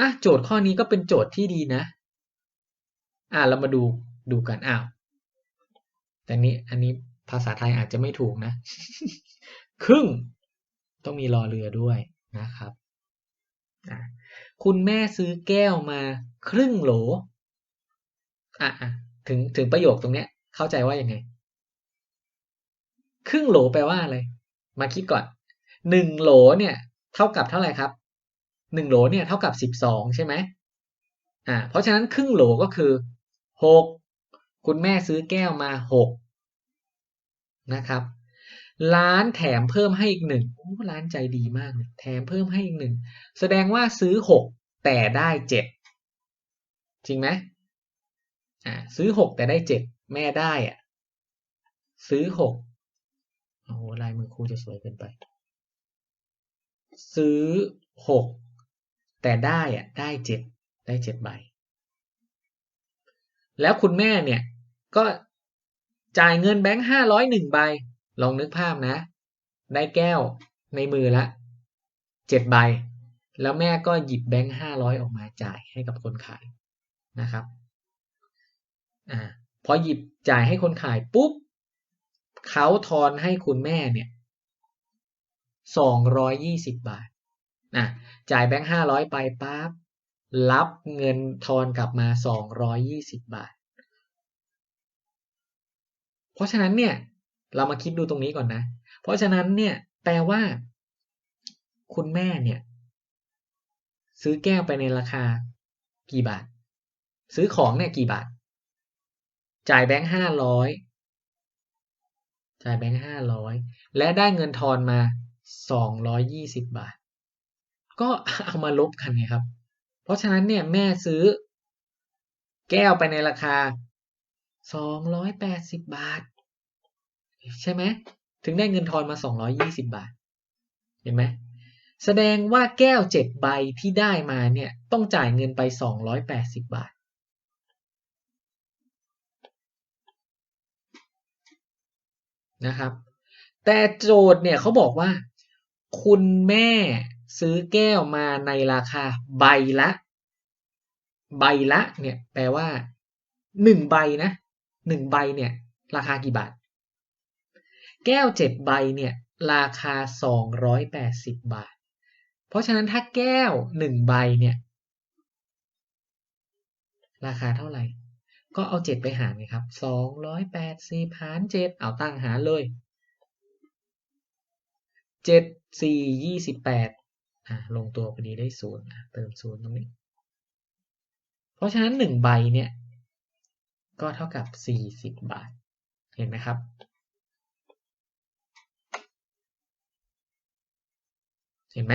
อะโจทย์ข้อนี้ก็เป็นโจทย์ที่ดีนะ อะเรามาดูดูกันอ้าวแต่นี้อันนี้ภาษาไทยอาจจะไม่ถูกนะ ครึ่ง ต้องมีรอเรือด้วยนะครับคุณแม่ซื้อแก้วมาครึ่งโหลอะถึงถึงประโยคตรงเนี้ย เข้าใจว่ายังไง ครึ่งโหลแปลว่าอะไร มาคิดก่อนหนึ่งโหลเนี่ย เท่ากับเท่าไหร่ครับ หนึ่งโหลเนี่ยเท่ากับสิบสองใช่ไหมอ่าเพราะฉะนั้นครึ่งโหลก็คือหกคุณแม่ซื้อแก้วมาหกนะครับร้านแถมเพิ่มให้อีกหนึ่งโอ้ร้านใจดีมากเลยแถมเพิ่มให้อีกหนึ่งแสดงว่าซื้อหกแต่ได้เจ็ดจริงไหมอ่าซื้อหกแต่ได้เจ็ดแม่ได้อะซื้อหกโอ้ลายมือครูจะสวยเกินไป ซื้อหก แต่ได้อะได้เจ็ดได้เจ็ดใบ แล้วคุณแม่เนี่ยก็จ่ายเงินแบงค์ห้าร้อยหนึ่งใบ ลองนึกภาพนะ ได้แก้วในมือละเจ็ดใบ แล้วแม่ก็หยิบแบงค์ห้าร้อยออกมาจ่ายให้กับคนขายนะครับอ่าพอหยิบจ่ายให้คนขายปุ๊บเขาทอนให้คุณแม่เนี่ยสองร้อยยี่สิบบาท นะจ่ายแบงค์ห้าร้อยไปปั๊บรับเงินทอนกลับมาสองร้อยยี่สิบบาท เพราะฉะนั้นเนี่ยเรามาคิดดูตรงนี้ก่อนนะ เพราะฉะนั้นเนี่ยแปลว่า คุณแม่เนี่ย ซื้อแก้วไปในราคากี่บาท ซื้อของเนี่ยกี่บาท จ่ายแบงค์ห้าร้อยจ่ายแบงค์ห้าร้อยและได้เงินทอนมาสองร้อยยี่สิบบาท ก็เอามาลบกันไงครับ เพราะฉะนั้นเนี่ยแม่ซื้อ แก้วไปในราคาสองร้อยแปดสิบบาท ใช่ไหมถึงได้เงินทอนมาสองร้อยี่สิบาท เห็นไหมแสดงว่าแก้วเจ็ดใบที่ได้มาเนี่ยต้องจ่ายเงินไปสองร้อยแปดสิบบาท นะครับ แต่โจทย์เนี่ยเขาบอกว่า คุณแม่ ซื้อแก้วมาในราคาใบละ ใบละเนี่ยแปลว่าหนึ่งใบนะหนึ่งใบเนี่ยราคากี่บาท แก้วเจ็ดใบเนี่ยราคาสองร้อยแปดสิบบาท เพราะฉะนั้นถ้าแก้วหนึ่งใบเนี่ยราคาเท่าไหร่ ก็เอาเจ็ดไปหารไงครับสองร้อยแปดสิบหารเจ็ดเอาตั้งหารเลยเจ็ดสี่ยี่สิบแปด ลงตัวพอดีได้ศูนย์เติมศูนย์ตรงนี้ เพราะฉะนั้นหนึ่งใบเนี่ย ก็เท่ากับสี่สิบบาท เห็นไหมครับ เห็นไหม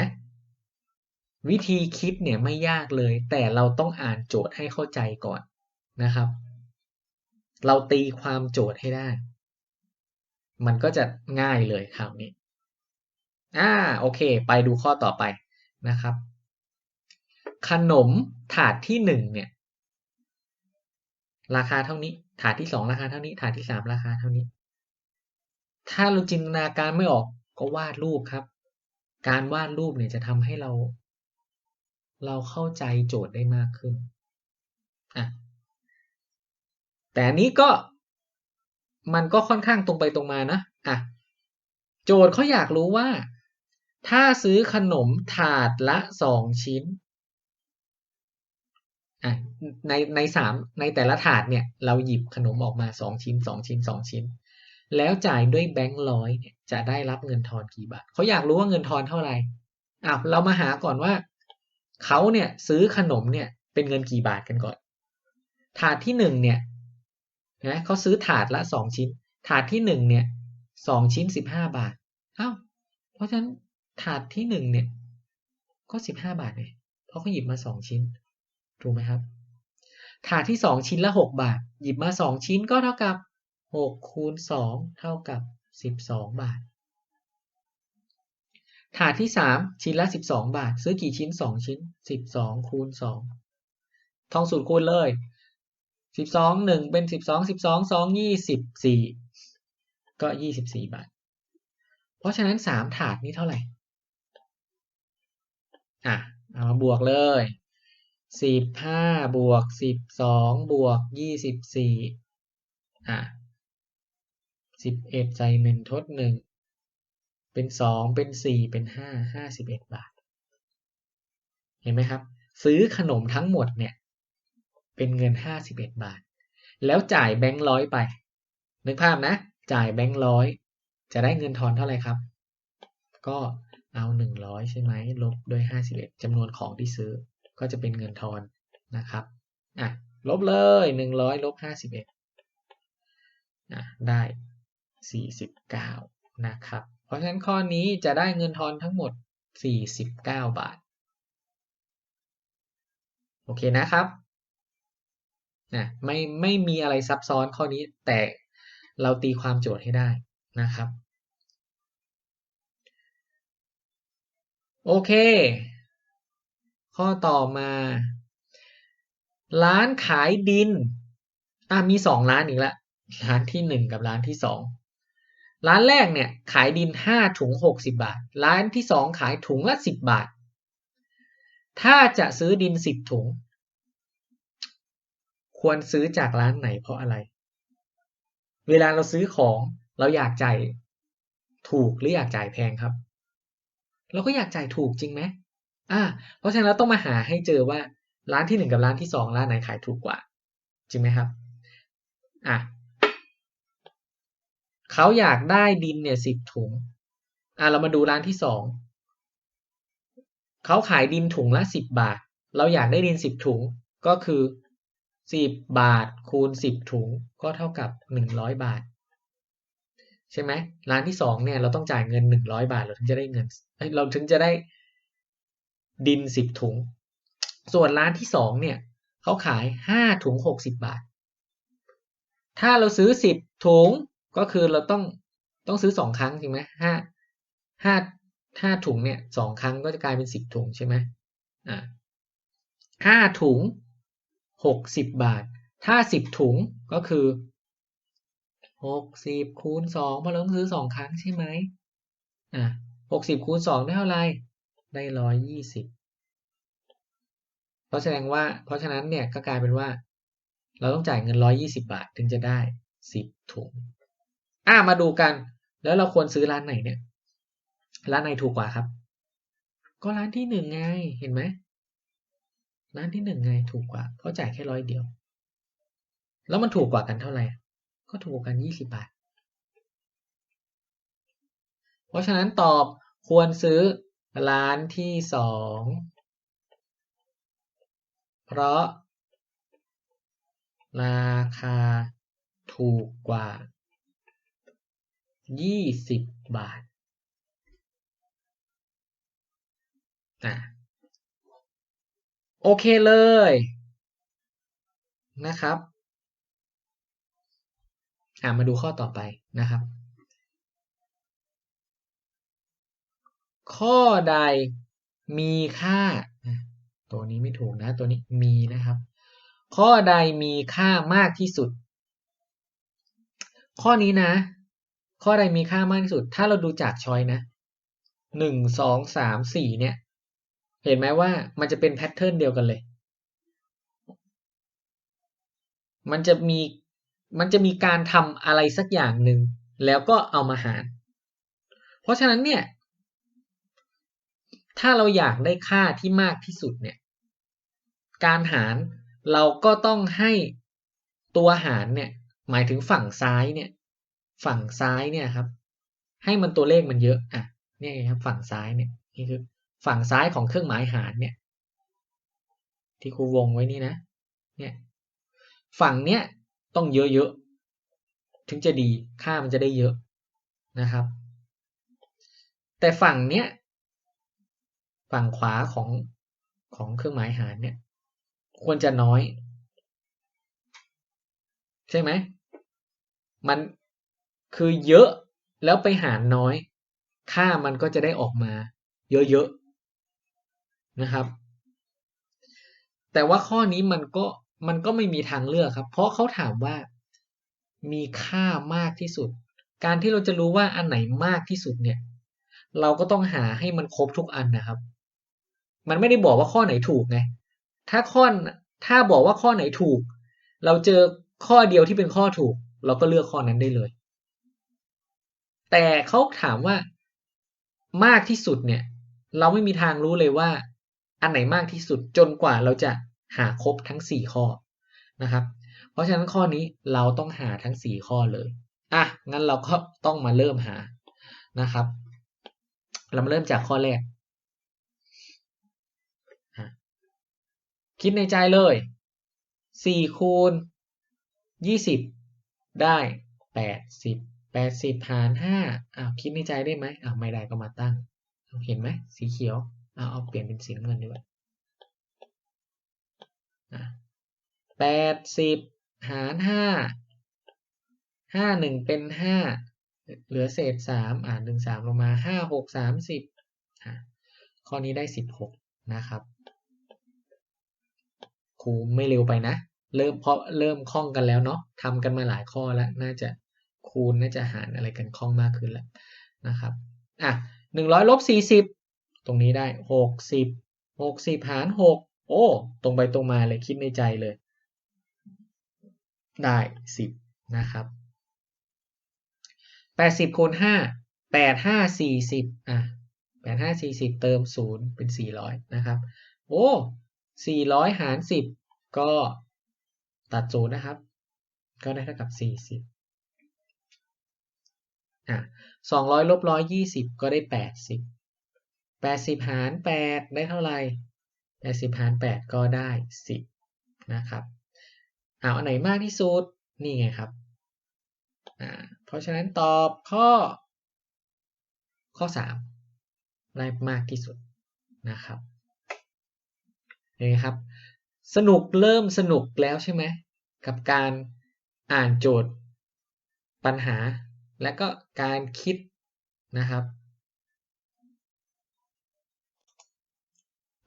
วิธีคิดเนี่ยไม่ยากเลย แต่เราต้องอ่านโจทย์ให้เข้าใจก่อนนะครับ เราตีความโจทย์ให้ได้ มันก็จะง่ายเลยคราวนี้อ่าโอเค ไปดูข้อต่อไป นะครับ ขนมถาดที่หนึ่งเนี่ย ราคาเท่านี้ ถาดที่สองราคาเท่านี้ ถาดที่สามราคาเท่านี้ ถ้าเราจินตนาการไม่ออกก็วาดรูปครับ การวาดรูปเนี่ยจะทำให้เรา เราเข้าใจโจทย์ได้มากขึ้นอะแต่นี้ก็มันก็ค่อนข้างตรงไปตรงมานะอะโจทย์เขาอยากรู้ว่า ถ้าซื้อขนมถาดละสองชิ้นในในสามในแต่ละถาดเนี่ย เราหยิบขนมออกมาสองชิ้นสองชิ้นสองชิ้น แล้วจ่ายด้วยแบงค์ร้อยเนี่ยจะได้รับเงินทอนกี่บาทเขาอยากรู้ว่าเงินทอนเท่าไหร่อะเรามาหาก่อนว่าเขาเนี่ยซื้อขนมเนี่ยเป็นเงินกี่บาทกันก่อน ถาดที่หนึ่งเนี่ยนะเขาซื้อถาดละสองชิ้น ถาดที่หนึ่งเนี่ยสองชิ้นสิบห้าบาทอ้าวเพราะฉะนั้น ถาดที่หนึ่งเนี่ย ก็สิบห้าบาทเลยเพราะเขาหยิบมาสองชิ้น ถูกไหมครับ ถาดที่สองชิ้นละหกบาท หยิบมาสองชิ้นก็เท่ากับหกคูณสองเท่ากับสิบสองบาท ถาดที่สามชิ้นละสิบสองบาท ซื้อกี่ชิ้นสองชิ้นสิบสองคูณสองท่องสูตรคูณเลยสิบสองหนึ่งเป็นสิบสองสิบสองสองยี่สิบสี่ก็ยี่สิบสี่บาท เพราะฉะนั้นสามถาดนี้เท่าไหร่ อะเอามาบวกเลยสิบห้าบวกสิบสองบวกยี่สิบสี่อะสิบเอ็ดใส่หนึ่งทดหนึ่งเป็นสองเป็นสี่เป็นห้าห้าสิบเอ็ดบาท เห็นไหมครับ ซื้อขนมทั้งหมดเนี่ย เป็นเงินห้าสิบเอ็ดบาท แล้วจ่ายแบงค์ร้อยไป นึกภาพนะ จ่ายแบงค์ร้อยจะได้เงินทอนเท่าไหร่ครับ ก็ เอาหนึ่งร้อยใช่ไหมลบด้วยห้าสิบเอ็ดจำนวนของที่ซื้อ ก็จะเป็นเงินทอนนะครับอะลบเลยหนึ่งร้อยลบห้าสิบเอ็ดอะได้สี่สิบเก้านะครับ เพราะฉะนั้นข้อนี้จะได้เงินทอนทั้งหมดสี่สิบเก้าบาท โอเคนะครับนะไม่ไม่มีอะไรซับซ้อนข้อนี้แต่เราตีความโจทย์ให้ได้นะครับ โอเค ข้อต่อมา ร้านขายดินอะมีสองร้านอีกแล้วร้านที่หนึ่งกับร้านที่สองร้านแรกเนี่ยขายดินห้าถุงหกสิบาท ร้านที่สองขายถุงละสิบบาท ถ้าจะซื้อดินสิบถุง ควรซื้อจากร้านไหนเพราะอะไร เวลาเราซื้อของเราอยากจ่ายถูกหรืออยากจ่ายแพงครับ เราก็อยากจ่ายถูกจริงไหมอ่า เพราะฉะนั้นเราต้องมาหาให้เจอว่าร้านที่หนึ่งกับร้านที่สองร้านไหนขายถูกกว่า จริงไหมครับ อะเขาอยากได้ดินเนี่ยสิบถุง อะเรามาดูร้านที่สองเขาขายดินถุงละสิบบาท เราอยากได้ดินสิบถุงก็คือสิบบาทคูณสิบถุงก็เท่ากับหนึ่งร้อยบาท ใช่ไหมร้านที่สองเนี่ยเราต้องจ่ายเงินหนึ่งร้อยบาทเราถึงจะได้เงิน เราถึงจะได้ดินสิบถุง ส่วนร้านที่สองเนี่ยเขาขายห้าถุงหกสิบบาท ถ้าเราซื้อสิบถุงก็คือเราต้องต้องซื้อสองครั้งจริงไหมห้าห้าห้าถุงเนี่ยสองครั้งก็จะกลายเป็นสิบถุงใช่ไหมอ่าห้าถุงหกสิบบาท ถ้าสิบถุงก็คือหกสิบคูณสองเพราะเราต้องซื้อสองครั้งใช่ไหมอ่า หกสิบคูณสองได้เท่าไรได้ร้อยยี่สิบเพราะแสดงว่า เพราะฉะนั้นเนี่ยก็กลายเป็นว่า เราต้องจ่ายเงินร้อยยี่สิบาทถึงจะได้สิบถุง อ่ามาดูกัน แล้วเราควรซื้อร้านไหนเนี่ย ร้านไหนถูกกว่าครับ ก็ร้านที่หนึ่งไง เห็นไหม ร้านที่หนึ่งไงถูกกว่า เพราะจ่ายแค่ร้อยเดียว แล้วมันถูกกว่ากันเท่าไหร่ ก็ถูกกันยี่สิบบาท เพราะฉะนั้นตอบ ควรซื้อร้านที่สอง เพราะ ราคาถูกกว่ายี่สิบาทอะโอเคเลย นะครับ อะมาดูข้อต่อไปนะครับ ข้อใดมีค่า ตัวนี้ไม่ถูกนะ ตัวนี้มีนะครับ ข้อใดมีค่ามากที่สุด ข้อนี้นะ ข้อใดมีค่ามากที่สุด ถ้าเราดูจากชอยนะหนึ่งสองสามสี่เนี่ย เห็นไหมว่ามันจะเป็นแพทเทิร์นเดียวกันเลย มันจะมี มันจะมีการทำอะไรสักอย่างหนึ่ง แล้วก็เอามาหาร เพราะฉะนั้นเนี่ย ถ้าเราอยากได้ค่าที่มากที่สุดเนี่ย การหารเราก็ต้องให้ตัวหารเนี่ย หมายถึงฝั่งซ้ายเนี่ย ฝั่งซ้ายเนี่ยครับ ให้มันตัวเลขมันเยอะอะนี่ครับ ฝั่งซ้ายเนี่ยนี่คือ ฝั่งซ้ายของเครื่องหมายหารเนี่ย ที่ครูวงไว้นี่นะ เนี่ย ฝั่งเนี้ยต้องเยอะๆถึงจะดีค่ามันจะได้เยอะนะครับ แต่ฝั่งเนี้ย ฝั่งขวาของของเครื่องหมายหารเนี่ย ควรจะน้อย ใช่ไหม มันคือเยอะแล้วไปหารน้อย ค่ามันก็จะได้ออกมา เยอะๆนะครับ แต่ว่าข้อนี้มันก็มันก็ไม่มีทางเลือกครับ เพราะเขาถามว่ามีค่ามากที่สุด การที่เราจะรู้ว่าอันไหนมากที่สุดเนี่ย เราก็ต้องหาให้มันครบทุกอันนะครับ มันไม่ได้บอกว่าข้อไหนถูกไงถ้าข้อถ้าบอกว่าข้อไหนถูก เราเจอข้อเดียวที่เป็นข้อถูก เราก็เลือกข้อนั้นได้เลย แต่เขาถามว่ามากที่สุดเนี่ย เราไม่มีทางรู้เลยว่า อันไหนมากที่สุดจนกว่าเราจะหาครบทั้งสี่ข้อนะครับ เพราะฉะนั้นข้อนี้เราต้องหาทั้งสี่ข้อเลยอะงั้นเราก็ต้องมาเริ่มหานะครับ เรามาเริ่มจากข้อแรก คิดในใจเลยสี่คูณยี่สิบได้แปดสิบแปดสิบหารห้าอ้าวคิดในใจได้ไหมอ้าวไม่ได้ก็มาตั้ง เห็นไหมสีเขียวอ้าวเอาเปลี่ยนเป็นสีน้ำเงินดีกว่าแปดสิบหารห้าห้าหนึ่งเป็นห้าเหลือเศษสามอ่านหนึ่งสามลงมาห้าหกสามสิบข้อนี้ได้สิบหกนะครับ ครูไม่เร็วไปนะ เริ่มเพราะเริ่มคล่องกันแล้วเนาะทำกันมาหลายข้อแล้ว น่าจะคูณน่าจะหารอะไรกันคล่องมากขึ้นแล้วนะครับอะหนึ่งร้อยลบสี่สิบตรงนี้ได้หกสิบหกสิบหารหกโอ้ ตรงไปตรงมาเลยคิดในใจเลย ได้สิบนะครับแปดสิบคูณห้าแปดห้าสี่สิบอะแปดห้าสี่สิบเติมศูนย์เป็นสี่ร้อยนะครับ โอ้ สี่ร้อยหารสิบก็ตัดศูนย์นะครับ ก็ได้เท่ากับสี่สิบอะสองร้อยลบร้อยยี่สิบก็ได้แปดสิบแปดสิบหารแปดได้เท่าไหร่แปดสิบหารแปดก็ได้สิบนะครับเอาอันไหนมากที่สุด นี่ไงครับอ่าเพราะฉะนั้นตอบข้อ ข้อสามได้มากที่สุดนะครับ นไหมครับ สนุกเริ่มสนุกแล้วใช่ไหมกับการอ่านโจทย์ปัญหา และก็การคิดนะครับ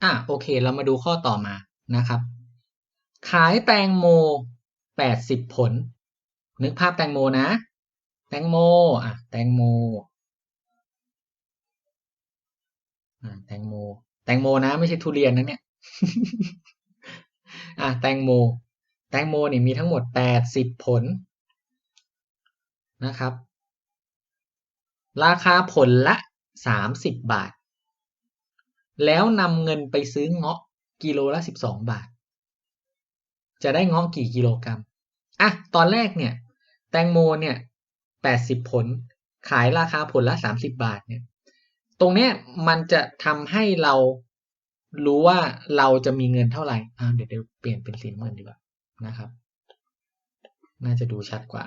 อะโอเค เรามาดูข้อต่อมานะครับ ขายแตงโม 80 ผล นึกภาพแตงโมนะ แตงโมอะแตงโมอะแตงโม แตงโมนะ ไม่ใช่ทุเรียนนะเนี่ย อะแตงโม แตงโมนี่มีทั้งหมด 80 ผลนะครับ ราคาผลละ 30 บาท แล้วนำเงินไปซื้อเงาะกิโลละ 12 บาท จะได้เงาะกี่กิโลกรัมอะตอนแรกเนี่ย แตงโมเนี่ย 80 ผล ขายราคาผลละ 30 บาทเนี่ย ตรงเนี้ยมันจะทำให้เรา รู้ว่าเราจะมีเงินเท่าไหร่อ่าเดี๋ยวเดี๋ยวเปลี่ยนเป็นสีเงินดีกว่านะครับ น่าจะดูชัดกว่า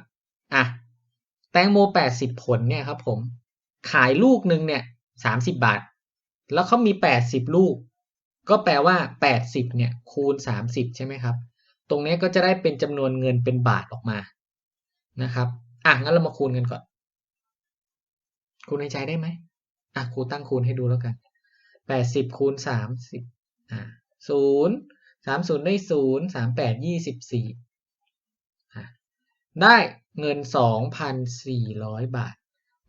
อะแตงโมแปดสิบผลเนี่ยครับ ผมขายลูกหนึ่งเนี่ยสามสิบบาท แล้วเขามีแปดสิบลูก ก็แปลว่าแปดสิบเนี่ยคูณสามสิบใช่ไหมครับ ตรงนี้ก็จะได้เป็นจำนวนเงินเป็นบาทออกมานะครับอะงั้นเรามาคูณกันก่อน คูณในใจได้ไหมอะครูตั้งคูณให้ดูแล้วกัน แปดสิบคูณสามสิบอ่าศูนย์สามศูนย์ได้ศูนย์สามแปดยี่สิบสี่ได้เงินสองพันสี่ร้อยบาท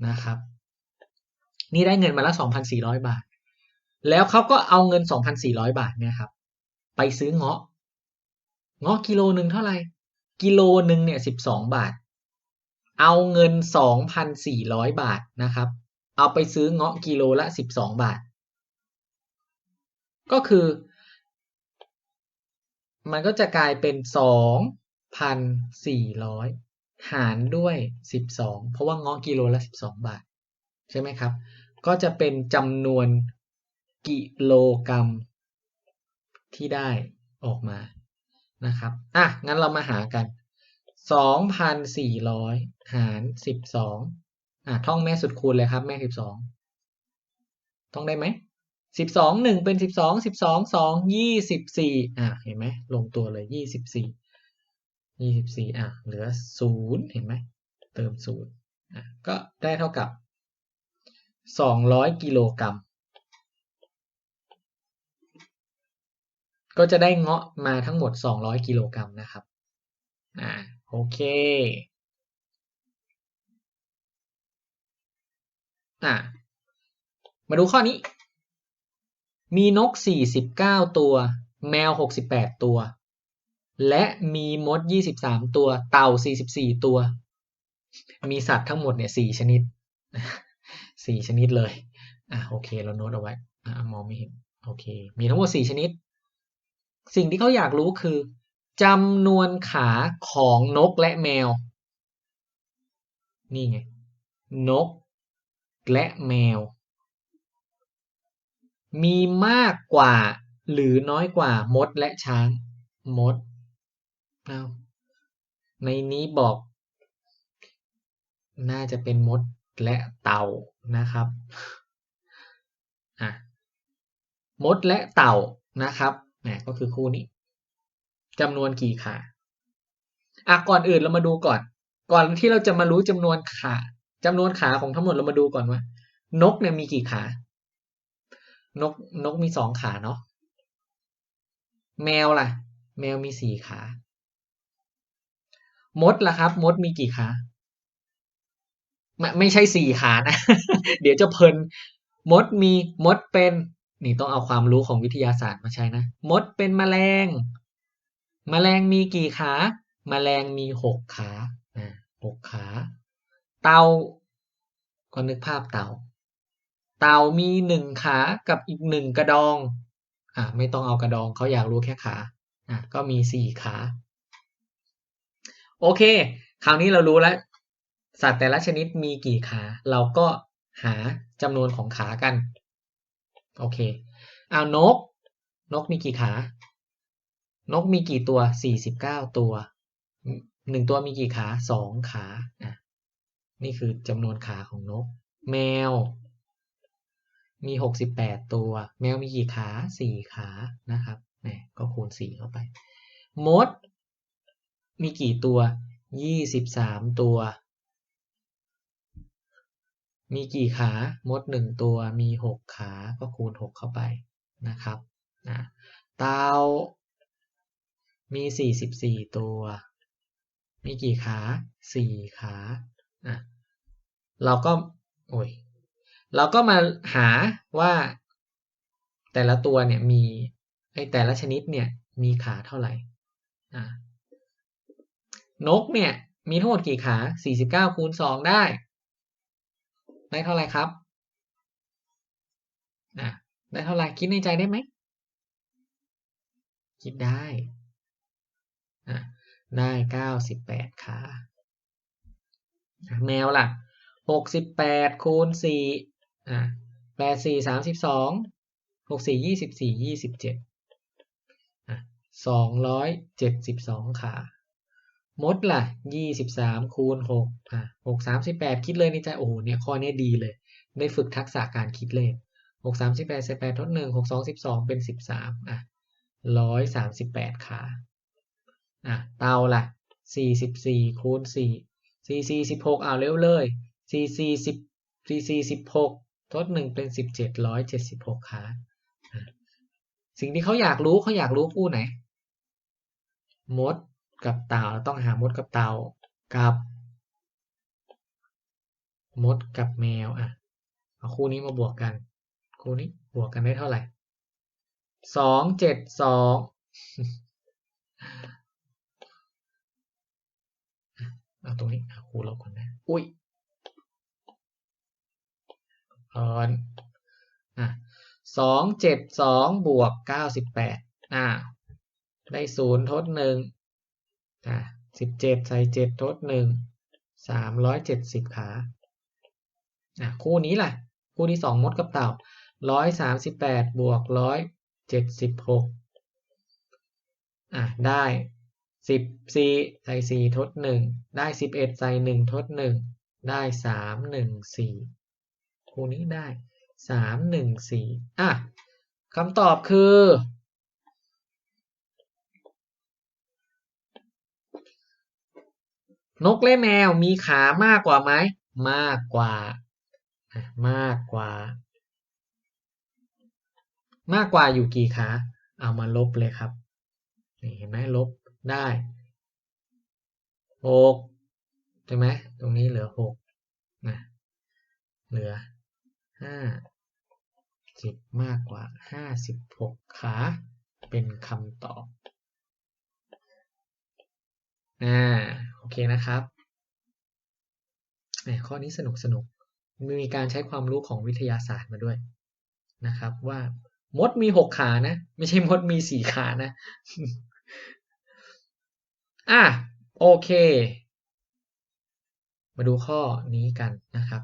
นะครับ นี่ได้เงินมาล้วสองพันสี่ร้อยบาท แล้วเขาก็เอาเงินสองพันสี่ร้อยบาทเนี่ยครับ ไปซื้อเงาะ เงาะกิโลหนึ่งเท่าไหร่ กิโลหนึ่งเนี่ยสิบสองบาท เอาเงินสองพันสี่ร้อยบาทนะครับ เอาไปซื้อเงาะกิโลละสิบสองบาท ก็คือ มันก็จะกลายเป็นสองพันสี่ร้อยหารด้วยสิบสองเพราะว่างาะกิโลละสิบสองบาท ใช่ไหมครับ ก็จะเป็นจำนวนกิโลกรัมที่ได้ออกมานะครับ อะ งั้นเรามาหากันสองพันสี่ร้อยหารสิบสองอะ ท่องแม่สุดคูณเลยครับ แม่สิบสองท่องได้ไหม สิบสองหนึ่งเป็นสิบสองสิบสองสองยี่สิบสี่อะเห็นไหมลงตัวเลยยี่สิบสี่ยี่สิบสี่อะเหลือศูนย์เห็นไหมเติมศูนย์อะก็ได้เท่ากับสองร้อยกิโลกรัมก็จะได้เงาะมาทั้งหมดสองร้อยกิโลกรัมนะครับ อ่า โอเค อะมาดูข้อนี้ มีนก 49 ตัว แมวหกสิบแปดตัว และมีมดยี่สิบสามตัว เต่าสี่สิบสี่ตัว มีสัตว์ทั้งหมดเนี่ยสี่ชนิดสี่ชนิดเลย อะโอเค เราโน้ตเอาไว้ อ่ามองไม่เห็น โอเค มีทั้งหมดสี่ชนิด สิ่งที่เขาอยากรู้คือจำนวนขาของนกและแมว นี่ไง นกและแมว มีมากกว่าหรือน้อยกว่ามดและช้าง มดเอาในนี้บอก น่าจะเป็นมดและเต่านะครับอะมดและเต่านะครับนะก็คือคู่นี้จำนวนกี่ขาอะก่อนอื่นเรามาดูก่อน ก่อนที่เราจะมารู้จำนวนขาจำนวนขาของทั้งหมดเรามาดูก่อนว่า นกเนี่ยมีกี่ขา นกนกมีสองขาเนาะแมวล่ะ แมวมีสี่ขามดล่ะครับ มดมีกี่ขาไม่ไม่ใช่สี่ขานะ เดี๋ยวจะเพลิน มดมีมดเป็น นี่ต้องเอาความรู้ของวิทยาศาสตร์มาใช้นะ มดเป็นแมลงแมลงมีกี่ขาแมลงมีหกขาอ่าหกขา เต่าก็นึกภาพเต่า เต่ามีหนึ่งขากับอีกหนึ่งกระดองอ่าไม่ต้องเอากระดองเขาอยากรู้แค่ขาอะก็มีสี่ขา โอเค คราวนี้เรารู้แล้ว สัตว์แต่ละชนิดมีกี่ขา เราก็หาจำนวนของขากัน โอเคเอานก นกมีกี่ขา นกมีกี่ตัวสี่สิบเก้าตัวหนึ่งตัวมีกี่ขาสองขา นี่คือจำนวนขาของนก แมว มีหกสิบแปดตัว แมวมีกี่ขาสี่ขานะครับแหมก็คูณสี่เข้าไป มด มีกี่ตัวยี่สิบสามตัว มีกี่ขา มดหนึ่งตัว มีหกขา ก็คูณหกเข้าไปนะครับนะเตามีสี่สิบสี่ตัว มีกี่ขาสี่ขาอะเราก็ โอ้ย เราก็มาหาว่าแต่ละตัวเนี่ยมีไอแต่ละชนิดเนี่ยมีขาเท่าไหร่นกเนี่ยมีทั้งหมดกี่ขาสี่สิบเก้าคูณสองได้ ได้เท่าไหร่ครับอะได้เท่าไหร่คิดในใจได้ไหม คิดได้ได้เก้าสิบแปดขา แมวล่ะหกสิบแปดคูณสี่ อะแปดสี่สามสิบสองหกสี่ยี่สิบสี่ยี่สิบเจ็ดอะสองร้อยเจ็ดสิบสองขามดล่ะยี่สิบสามคูณหกอะหกสามสิบแปดคิดเลยในใจโอ้โหเนี่ยข้อนี้ดีเลย ได้ฝึกทักษะการคิดเลขหกสามสิบแปดสิบแปดทดหนึ่งหกสองสิบสองเป็นสิบสามอะร้อยสามสิบแปดขาอะเตาล่ะสี่สิบสี่คูณสี่สี่สี่สิบหกเอาเร็วเลยสี่สี่สิบสี่สี่สิบหก ทดหนึ่งเป็นสิบเจ็ดร้อยเจ็ดสิบหกขาอะสิ่งที่เขาอยากรู้เขาอยากรู้คู่ไหน มดกับเต่าต้องหามดกับเต่ากับ มดกับแมวอะเอาคู่นี้มาบวกกัน คู่นี้บวกกันได้เท่าไหร่สองเจ็ดสองเอาตรงนี้คูณลบก่อนนะ อุ้ย เอินอะสองเจ็ดสองบวกเก้าสิบแปดอ่าได้ศูนย์ทดหนึ่งอะสิบเจ็ดใส่เจ็ดทดหนึ่งสามร้อยเจ็ดสิบขาอะคู่นี้ล่ะ คู่ที่สองมดกับเต่าร้อยสามสิบแปดบวกร้อยเจ็ดสิบหกอะได้สิบสี่ใส่สี่ทดหนึ่งได้สิบเอ็ดใส่หนึ่งทดหนึ่งได้สามหนึ่งสี่ คู่นี้ได้สามหนึ่งสี่อะคำตอบคือ นกและแมวมีขามากกว่าไหม มากกว่า มากกว่า มากกว่าอยู่กี่ขา เอามาลบเลยครับ นี่เห็นไหมลบได้หกใช่ไหม ตรงนี้เหลือหกนะ เหลือ ห้าสิบมากกว่าห้าสิบหกขาเป็นคำตอบอ่าโอเคนะครับแหมข้อนี้สนุกสนุกมีการใช้ความรู้ของวิทยาศาสตร์มาด้วยนะครับว่ามดมีหกขานะ ไม่ใช่มดมีสี่ขานะ อะโอเค มาดูข้อนี้กันนะครับ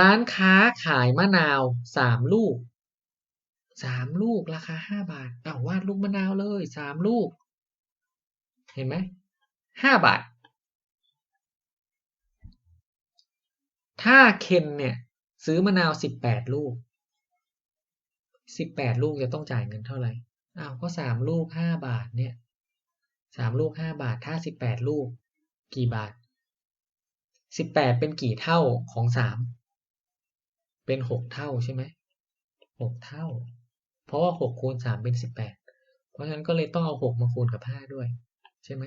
ร้านค้าขายมะนาวสามลูกสามลูกราคาห้าบาทอ้าววาดลูกมะนาวเลยสามลูก เห็นไหมห้าบาท ถ้าเคนเนี่ยซื้อมะนาวสิบแปดลูกสิบแปดลูกจะต้องจ่ายเงินเท่าไหร่อ้าวก็สามลูกห้าบาทเนี่ยสามลูกห้าบาท ถ้าสิบแปดลูก กี่บาทสิบแปดเป็นกี่เท่าของสาม เป็นหกเท่าใช่ไหมหกเท่า เพราะว่าหกคูณสามเป็นสิบแปดเพราะฉะนั้นก็เลยต้องเอาหกมาคูณกับห้าด้วย ใช่ไหม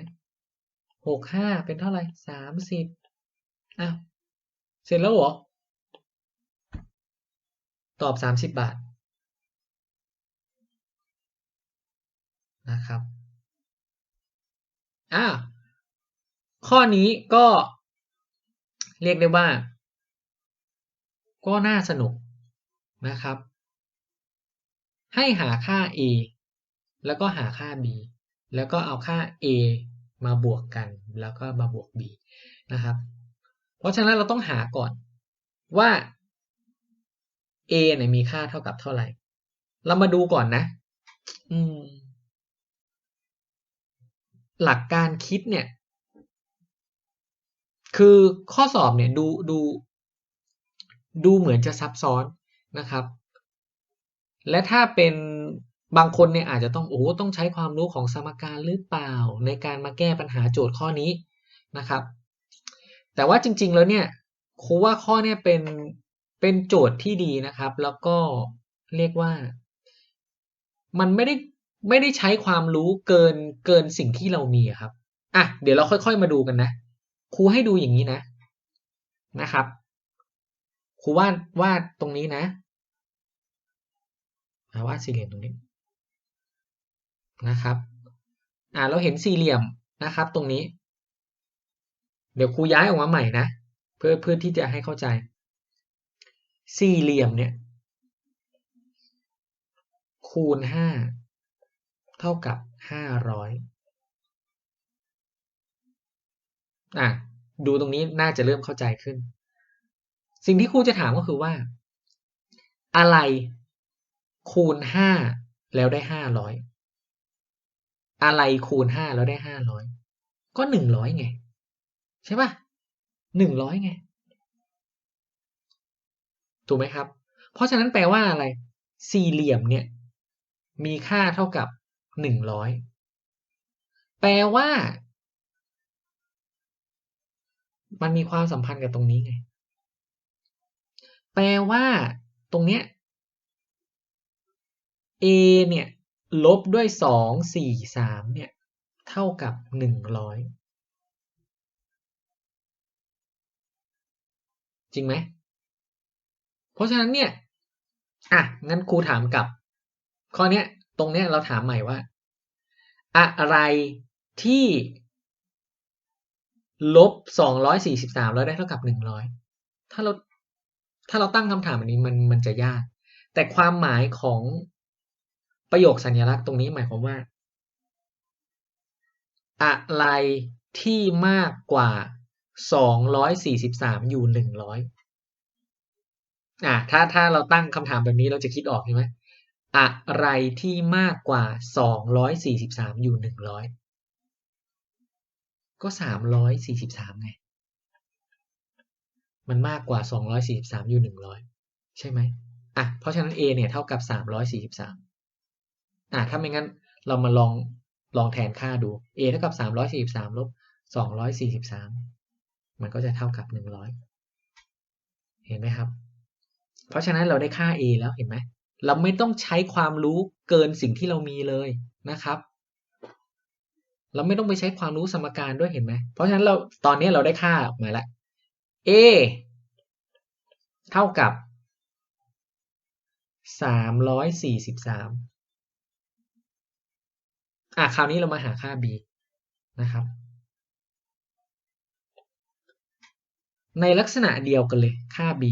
หกห้าเป็นเท่าไหร่สามสิบอ้าวเสร็จแล้วเหรอ ตอบสามสิบบาทนะครับอ่าข้อนี้ก็เรียกได้ว่า ก็น่าสนุกนะครับ ให้หาค่า a แล้วก็หาค่า b แล้วก็เอาค่า a มาบวกกัน แล้วก็มาบวก b นะครับ เพราะฉะนั้นเราต้องหาก่อนว่า a เนี่ยมีค่าเท่ากับเท่าไหร่ เรามาดูก่อนนะ อืมหลักการคิดเนี่ย คือข้อสอบเนี่ยดูดู ดูเหมือนจะซับซ้อนนะครับ และถ้าเป็นบางคนเนี่ยอาจจะต้องโอ้ต้องใช้ความรู้ของสมการหรือเปล่า ในการมาแก้ปัญหาโจทย์ข้อนี้นะครับ แต่ว่าจริง ๆ แล้วเนี่ยครูว่าข้อเนี่ยเป็นเป็นโจทย์ที่ดีนะครับ แล้วก็เรียกว่า มันไม่ได้ไม่ได้ใช้ความรู้เกินเกินสิ่งที่เรามีครับอะเดี๋ยวเราค่อย ๆ มาดูกันนะครูให้ดูอย่างนี้นะนะครับ ครูวาดวาดตรงนี้นะวาดสี่เหลี่ยมตรงนี้นะครับอ่าเราเห็นสี่เหลี่ยมนะครับ ตรงนี้ เดี๋ยวครูย้ายออกมาใหม่นะเพื่อเพื่อที่จะให้เข้าใจ สี่เหลี่ยมเนี่ย คูณห้าเท่ากับห้าร้อยอะดูตรงนี้น่าจะเริ่มเข้าใจขึ้น สิ่งที่ครูจะถามก็คือว่า อะไรคูณห้าแล้วได้ห้าร้อยอะไรคูณห้าแล้วได้ห้าร้อยก็หนึ่งร้อยไง ใช่ปะหนึ่งร้อยไง ถูกไหมครับ เพราะฉะนั้นแปลว่าอะไร สี่เหลี่ยมเนี่ย มีค่าเท่ากับหนึ่งร้อยแปลว่า มันมีความสัมพันธ์กับตรงนี้ไง แปลว่า ตรงเนี้ย a เนี่ย ลบด้วยสองสี่สามเนี่ย เท่ากับหนึ่งร้อยจริงไหม เพราะฉะนั้นเนี่ย อะ งั้นครูถามกลับ ข้อเนี้ย ตรงเนี้ยเราถามใหม่ว่า อะไรที่ลบสองร้อยสี่สิบสามแล้วได้เท่ากับหนึ่งร้อยถ้าเรา ถ้าเราตั้งคำถามแบบนี้มันมันจะยาก แต่ความหมายของประโยคสัญลักษณ์ตรงนี้หมายความว่า อะไรที่มากกว่าสองร้อยสี่สิบสามอยู่หนึ่งร้อยอะถ้าถ้าเราตั้งคำถามแบบนี้เราจะคิดออกใช่ไหมอะไรที่มากกว่าสองร้อยสี่สิบสามอยู่หนึ่งร้อยก็สามร้อยสี่สิบสามไง มันมากกว่าสองร้อยสี่สิบสามอยู่หนึ่งร้อยใช่ไหมอะเพราะฉะนั้น a เนี่ยเท่ากับสามร้อยสี่สิบสามอะถ้าไม่งั้นเรามาลองลองแทนค่าดู a เท่ากับสามร้อยสี่สิบสามลบสองร้อยสี่สิบสามมันก็จะเท่ากับหนึ่งร้อยเห็นไหมครับ เพราะฉะนั้นเราได้ค่า a แล้วเห็นไหมเราไม่ต้องใช้ความรู้เกินสิ่งที่เรามีเลยนะครับ เราไม่ต้องไปใช้ความรู้สมการด้วยเห็นไหมเพราะฉะนั้นเราตอนนี้เราได้ค่าออกมาแล้ว a เท่ากับสามร้อยสี่สิบสามอะ คราวนี้เรามาหาค่า b นะครับ ในลักษณะเดียวกันเลย ค่า b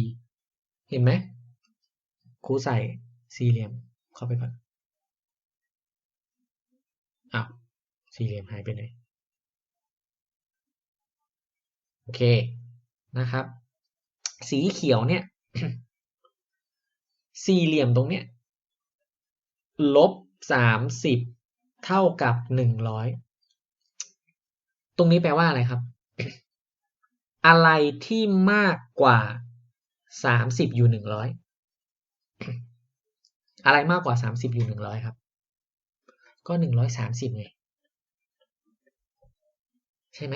เห็นไหมครูใส่สี่เหลี่ยมเข้าไปก่อนอ้าวสี่เหลี่ยมหายไปไหน โอเค นะครับ สีเขียวเนี่ย สี่เหลี่ยมตรงเนี้ยลบสามสิบเท่ากับหนึ่งร้อยตรงนี้แปลว่าอะไรครับ อะไรที่มากกว่าสามสิบอยู่หนึ่งร้อยอะไรมากกว่าสามสิบอยู่หนึ่งร้อยครับ ก็หนึ่งร้อยสามสิบไง ใช่ไหม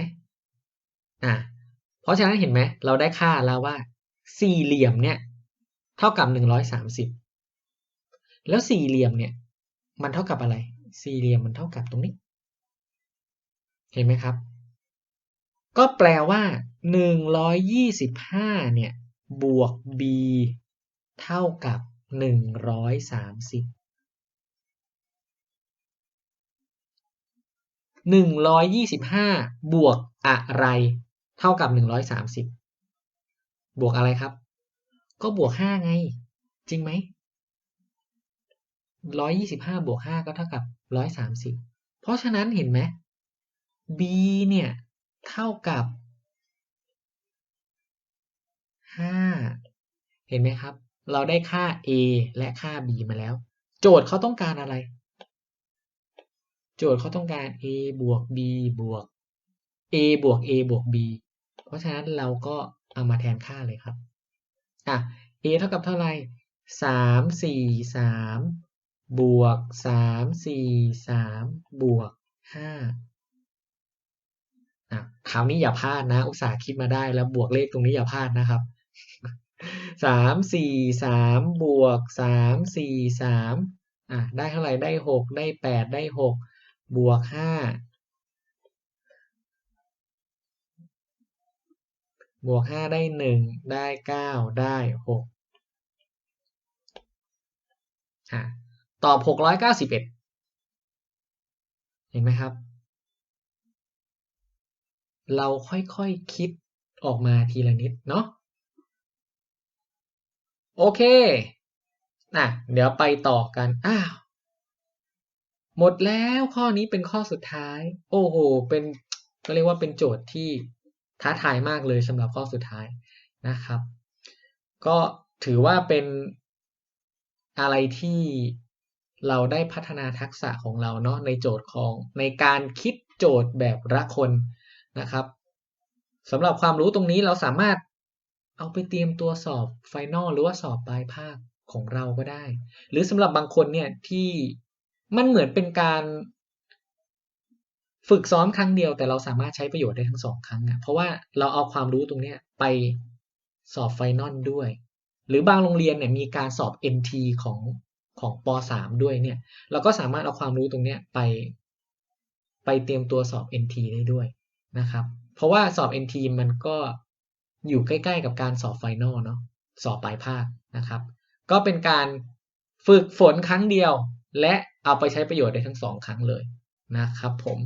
อ่า เพราะฉะนั้นเห็นไหมเราได้ค่าแล้วว่า สี่เหลี่ยมเนี่ยเท่ากับหนึ่งร้อยสามสิบแล้วสี่เหลี่ยมเนี่ย มันเท่ากับอะไร สี่เหลี่ยมมันเท่ากับตรงนี้ เห็นไหมครับ ก็แปลว่าหนึ่งร้อยยี่สิบห้าเนี่ย บวก b เท่ากับหนึ่งร้อยสามสิบหนึ่งร้อยยี่สิบห้าบวกอะไร เท่ากับหนึ่งร้อยสามสิบบวกอะไรครับ ก็บวกห้าไง จริงไหมร้อยยี่สิบห้าบวกห้าก็เท่ากับร้อยสามสิบเพราะฉะนั้นเห็นไหม b เนี่ยเท่ากับห้าเห็นไหมครับ เราได้ค่า a และค่า b มาแล้ว โจทย์เขาต้องการอะไร โจทย์เขาต้องการ a บวก b บวก a บวก a บวก b เพราะฉะนั้นเราก็เอามาแทนค่าเลยครับอะ a เท่ากับเท่าไหร่สามสี่สามบวกสามสี่สามบวกห้าอะคราวนี้อย่าพลาดนะ อุตส่าห์คิดมาได้แล้วบวกเลขตรงนี้อย่าพลาดนะครับสามสี่สามบวกสามสี่สามอะได้เท่าไหร่ได้หกได้แปดได้หกบวกห้า บวกห้าได้หนึ่งได้เก้าได้หกอะตอบหกร้อยเก้าสิบเอ็ดเห็นไหมครับ เราค่อยๆคคิดออกมาทีละนิดเนาะโอเคนะเดี๋ยวไปต่อกัน อ้าว หมดแล้วข้อนี้เป็นข้อสุดท้าย โอ้โห เป็นก็เรียกว่าเป็นโจทย์ที่ ท้าทายมากเลยสำหรับข้อสุดท้ายนะครับ ก็ถือว่าเป็นอะไรที่เราได้พัฒนาทักษะของเราเนาะในโจทย์ของในการคิดโจทย์แบบละคนนะครับสำหรับความรู้ตรงนี้เราสามารถเอาไปเตรียมตัวสอบไฟนอลหรือว่าสอบปลายภาคของเราก็ได้ หรือสำหรับบางคนเนี่ยที่มันเหมือนเป็นการ ฝึกซ้อมครั้งเดียวแต่เราสามารถใช้ประโยชน์ได้ทั้งสองครั้งอะเพราะว่าเราเอาความรู้ตรงนี้ไปสอบไฟนอลด้วย หรือบางโรงเรียนเนี่ยมีการสอบ NT ของของป .3 ด้วยเนี่ย เราก็สามารถเอาความรู้ตรงนี้ไป ไปเตรียมตัวสอบ NT ได้ด้วยนะครับ เพราะว่าสอบ NT มันก็อยู่ใกล้ๆกับการสอบไฟนอลเนาะสอบปลายภาคนะครับ ก็เป็นการฝึกฝนครั้งเดียว และเอาไปใช้ประโยชน์ได้ทั้งสองครั้งเลยนะครับผม